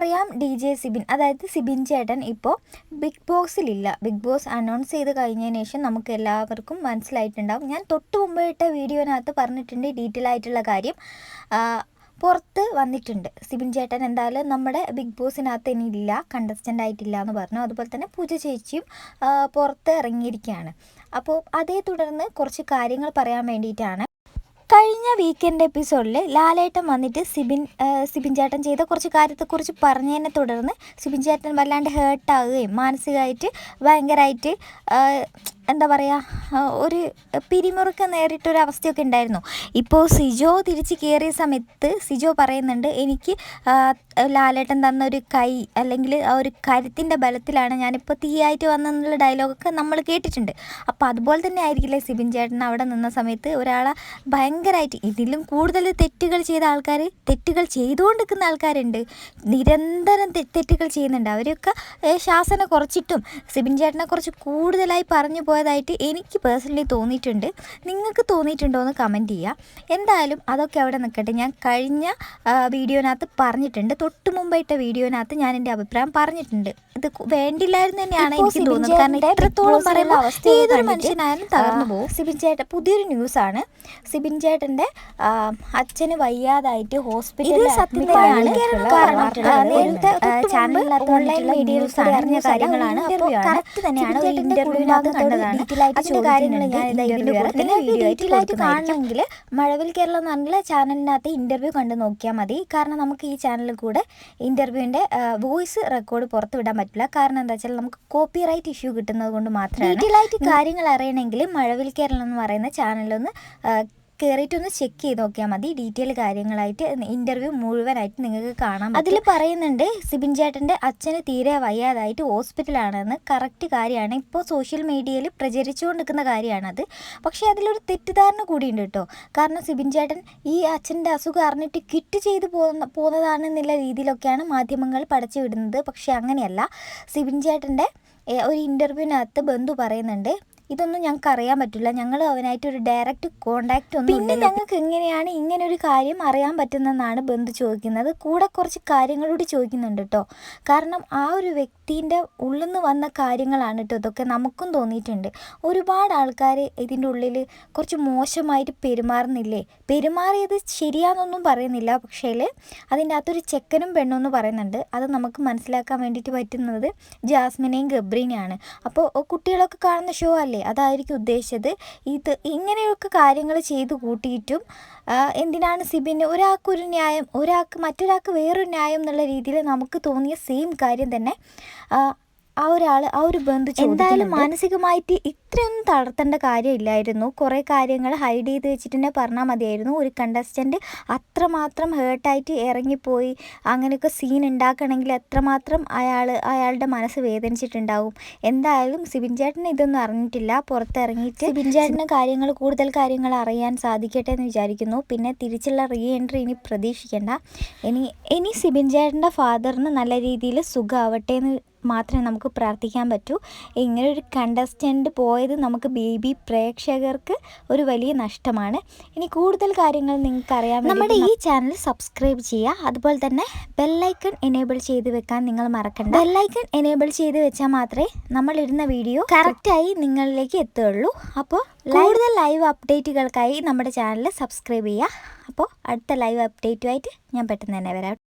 അറിയാം D J Sibin. അതായത് സിബിൻ ചേട്ടൻ ഇപ്പോൾ ബിഗ് ബോസിലില്ല. ബിഗ് ബോസ് അനൗൺസ് ചെയ്ത് കഴിഞ്ഞതിന് ശേഷം നമുക്ക് എല്ലാവർക്കും മനസ്സിലായിട്ടുണ്ടാവും. ഞാൻ തൊട്ട് മുമ്പ് ഇട്ട വീഡിയോനകത്ത് പറഞ്ഞിട്ടുണ്ട് ഡീറ്റെയിൽ ആയിട്ടുള്ള കാര്യം. പുറത്ത് വന്നിട്ടുണ്ട്. സിബിൻ ചേട്ടൻ എന്തായാലും നമ്മുടെ ബിഗ് ബോസിനകത്ത് ഇനി ഇല്ല കണ്ടസ്റ്റന്റ് ആയിട്ടില്ല എന്ന് പറഞ്ഞു. അതുപോലെ തന്നെ പൂജ ചേച്ചിയും പുറത്ത് ഇറങ്ങിയിരിക്കുകയാണ്. അപ്പോൾ അതേ തുടർന്ന് കുറച്ച് കാര്യങ്ങൾ പറയാൻ വേണ്ടിയിട്ടാണ്. കഴിഞ്ഞ വീക്കെൻഡ് എപ്പിസോഡിൽ ലാലേട്ടൻ വന്നിട്ട് സിബിൻ സിബിൻ ചേട്ടൻ ചെയ്ത കുറച്ച് കാര്യത്തെക്കുറിച്ച് പറഞ്ഞതിനെ തുടർന്ന് സിബിൻ ചേട്ടൻ വല്ലാണ്ട് ഹേർട്ടാവുകയും മാനസികമായിട്ട് ഭയങ്കരമായിട്ട് എന്താ പറയുക ഒരു പിരിമുറുക്കം നേരിട്ടൊരു അവസ്ഥയൊക്കെ ഉണ്ടായിരുന്നു. ഇപ്പോൾ സിജോ തിരിച്ച് കയറിയ സമയത്ത് സിജോ പറയുന്നുണ്ട് എനിക്ക് ലാലേട്ടൻ തന്ന ഒരു കൈ അല്ലെങ്കിൽ ആ ഒരു കരുത്തിന്റെ ബലത്തിലാണ് ഞാനിപ്പോൾ തീയായിട്ട് വന്നെന്നുള്ള ഡയലോഗൊക്കെ നമ്മൾ കേട്ടിട്ടുണ്ട്. അപ്പോൾ അതുപോലെ തന്നെ ആയിരിക്കില്ലേ സിബിൻ ചേട്ടൻ അവിടെ നിന്ന സമയത്ത് ഒരാളെ ഭയങ്കരമായിട്ട് ഇതിലും കൂടുതൽ തെറ്റുകൾ ചെയ്ത ആൾക്കാർ തെറ്റുകൾ ചെയ്തുകൊണ്ടിരിക്കുന്ന ആൾക്കാരുണ്ട്. നിരന്തരം തെറ്റുകൾ ചെയ്യുന്നുണ്ട്. അവരൊക്കെ ശാസന കുറച്ചിട്ടും സിബിൻ ചേട്ടനെ കുറച്ച് കൂടുതലായി പറഞ്ഞു പോയതായിട്ട് എനിക്ക് പേഴ്സണലി തോന്നിയിട്ടുണ്ട്. നിങ്ങൾക്ക് തോന്നിയിട്ടുണ്ടോ എന്ന് കമന്റ് ചെയ്യുക എന്തായാലും അതൊക്കെ അവിടെ നിൽക്കട്ടെ. ഞാൻ കഴിഞ്ഞ വീഡിയോനകത്ത് പറഞ്ഞിട്ടുണ്ട്. തൊട്ട് മുമ്പായിട്ട വീഡിയോനകത്ത് ഞാൻ എന്റെ അഭിപ്രായം പറഞ്ഞിട്ടുണ്ട്. ഇത് വേണ്ടില്ലായിരുന്നു തന്നെയാണ് എനിക്ക് തോന്നുന്നത്. കാരണം ഇത്രത്തോളം അവസ്ഥ ഏതൊരു മനുഷ്യനായാലും തകർന്നു പോകും. സിബിൻ ചേട്ടൻ പുതിയൊരു ന്യൂസാണ് സിബിൻ ചേട്ടന്റെ അച്ഛന് വയ്യാതായിട്ട് ഹോസ്പിറ്റലിൽ സത്യമാണ് നേരത്തെ ചാനലിനകത്ത് ഓൺലൈൻ മീഡിയയിൽ അറിഞ്ഞ കാര്യങ്ങളാണ്. അപ്പോൾ കറക്റ്റ് തന്നെയാണ് ഇന്റർവ്യൂവിനകത്ത് കണ്ടതാണ്. അതിന്റെ കാര്യങ്ങൾ ഞാൻ ഡീറ്റെയിൽ ആയിട്ട് കാണണമെങ്കിൽ മഴവിൽ കേരളം എന്ന് പറഞ്ഞ ചാനലിനകത്ത് ഇന്റർവ്യൂ കണ്ടു നോക്കിയാൽ മതി. കാരണം നമുക്ക് ഈ ചാനലിൽ കൂടെ ഇന്റർവ്യൂവിന്റെ വോയിസ് റെക്കോർഡ് പുറത്തു വിടാൻ പറ്റില്ല. കാരണം എന്താ വെച്ചാൽ നമുക്ക് കോപ്പി റൈറ്റ് ഇഷ്യൂ കിട്ടുന്നത് കൊണ്ട് മാത്രമാണ്. ഡീറ്റെയിൽ ആയിട്ട് കാര്യങ്ങൾ അറിയണമെങ്കിൽ മഴവിൽ കേരളം എന്ന് പറയുന്ന ചാനലൊന്ന് കയറിയിട്ടൊന്ന് ചെക്ക് ചെയ്ത് നോക്കിയാൽ മതി. ഡീറ്റെയിൽ കാര്യങ്ങളായിട്ട് ഇന്റർവ്യൂ മുഴുവനായിട്ട് നിങ്ങൾക്ക് കാണാം അതിൽ പറയുന്നുണ്ട് സിബിൻ ചേട്ടന്റെ അച്ഛന് തീരെ വയ്യാതായിട്ട് ഹോസ്പിറ്റലാണെന്ന് കറക്റ്റ് കാര്യമാണ്. ഇപ്പോൾ സോഷ്യൽ മീഡിയയിൽ പ്രചരിച്ചുകൊണ്ടിരിക്കുന്ന കാര്യമാണത് പക്ഷേ അതിലൊരു തെറ്റിദ്ധാരണ കൂടിയുണ്ട് കേട്ടോ. കാരണം സിബിൻ ചേട്ടൻ ഈ അച്ഛന്റെ അസുഖം അറിഞ്ഞിട്ട് കിറ്റ് ചെയ്ത് പോകുന്ന പോകുന്നതാണെന്നുള്ള രീതിയിലൊക്കെയാണ് മാധ്യമങ്ങൾ പടച്ചു വിടുന്നത് പക്ഷേ അങ്ങനെയല്ല. സിബിൻ ചേട്ടന്റെ ഒരു ഇന്റർവ്യൂവിനകത്ത് ബന്ധു പറയുന്നുണ്ട്. ഇതൊന്നും ഞങ്ങൾക്ക് അറിയാൻ പറ്റില്ല. ഞങ്ങൾ അവനായിട്ട് ഒരു ഡയറക്റ്റ് കോണ്ടാക്ട് ഒന്നും പിന്നെ ഞങ്ങൾക്ക് എങ്ങനെയാണ് ഇങ്ങനെ ഒരു കാര്യം അറിയാൻ പറ്റുന്നതെന്നാണ് ബന്ധു ചോദിക്കുന്നത്. കൂടെ കുറച്ച് കാര്യങ്ങളോട് ചോദിക്കുന്നുണ്ട് കേട്ടോ കാരണം ആ ഒരു വ്യക്തിന്റെ ഉള്ളിൽ നിന്ന് വന്ന കാര്യങ്ങളാണ് കേട്ടോ ഇതൊക്കെ നമുക്കും തോന്നിയിട്ടുണ്ട്. ഒരുപാട് ആൾക്കാർ ഇതിന്റെ ഉള്ളിൽ കുറച്ച് മോശമായിട്ട് പെരുമാറുന്നില്ലേ? പെരുമാറിയത് ശരിയാണെന്നൊന്നും പറയുന്നില്ല. പക്ഷേ അതിന്റെ അകത്തൊരു ചെക്കനും പെണ്ണും എന്ന് പറയുന്നുണ്ട്. അത് നമുക്ക് മനസ്സിലാക്കാൻ വേണ്ടിയിട്ട് പറ്റുന്നത് ജാസ്മിനെയും ഗബ്രീനെയാണ്. അപ്പോൾ കുട്ടികളൊക്കെ കാണുന്ന ഷോ അല്ലേ? അതായിരിക്കും ഉദ്ദേശിച്ചത്. ഇത് ഇങ്ങനെയൊക്കെ കാര്യങ്ങൾ ചെയ്തു കൂട്ടിയിട്ടും എന്തിനാണ് സിബിന് ഒരാൾക്കൊരു ന്യായം ഒരാൾക്ക് മറ്റൊരാൾക്ക് വേറൊരു ന്യായം എന്നുള്ള രീതിയിൽ നമുക്ക് തോന്നിയ സെയിം കാര്യം തന്നെ ആ ഒരാൾ ആ ഒരു ബന്ധു എന്തായാലും മാനസികമായിട്ട് ഇത്രയൊന്നും തളർത്തേണ്ട കാര്യമില്ലായിരുന്നു. കുറേ കാര്യങ്ങൾ ഹൈഡ് ചെയ്ത് വെച്ചിട്ട് തന്നെ പറഞ്ഞാൽ മതിയായിരുന്നു. ഒരു കണ്ടസ്റ്റന്റ് അത്രമാത്രം ഹേർട്ടായിട്ട് ഇറങ്ങിപ്പോയി. അങ്ങനെയൊക്കെ സീൻ ഉണ്ടാക്കണമെങ്കിൽ അത്രമാത്രം അയാൾ അയാളുടെ മനസ്സ് വേദനിച്ചിട്ടുണ്ടാവും. എന്തായാലും സിബിൻ ചേട്ടൻ ഇതൊന്നും അറിഞ്ഞിട്ടില്ല. പുറത്തിറങ്ങിയിട്ട് സിബിൻ ചേട്ടന് കാര്യങ്ങൾ കൂടുതൽ കാര്യങ്ങൾ അറിയാൻ സാധിക്കട്ടെ എന്ന് വിചാരിക്കുന്നു. പിന്നെ തിരിച്ചുള്ള റീ എൻട്രി ഇനി പ്രതീക്ഷിക്കേണ്ട. ഇനി ഇനി സിബിൻ ചേട്ടന്റെ ഫാദറിന് നല്ല രീതിയിൽ സുഖമാവട്ടെ എന്ന് മാത്രമേ നമുക്ക് പ്രാർത്ഥിക്കാൻ പറ്റൂ. ഇങ്ങനെ ഒരു കണ്ടസ്റ്റന്റ് പോയത് നമുക്ക് ബേബി പ്രേക്ഷകർക്ക് ഒരു വലിയ നഷ്ടമാണ്. ഇനി കൂടുതൽ കാര്യങ്ങൾ നിങ്ങൾക്ക് അറിയാൻ നമ്മുടെ ഈ ചാനൽ സബ്സ്ക്രൈബ് ചെയ്യുക. അതുപോലെ തന്നെ ബെല്ലൈക്കൺ എനേബിൾ ചെയ്ത് വെക്കാൻ നിങ്ങൾ മറക്കണ്ട. ബെല്ലൈക്കൺ എനേബിൾ ചെയ്ത് വെച്ചാൽ മാത്രമേ നമ്മൾ നമ്മളിടുന്ന വീഡിയോ കറക്റ്റായി നിങ്ങളിലേക്ക് എത്തുകയുള്ളൂ. അപ്പോൾ കൂടുതൽ ലൈവ് അപ്ഡേറ്റുകൾക്കായി നമ്മുടെ ചാനൽ സബ്സ്ക്രൈബ് ചെയ്യുക. അപ്പോൾ അടുത്ത ലൈവ് അപ്ഡേറ്റുമായിട്ട് ഞാൻ പെട്ടെന്ന് തന്നെ വരാം.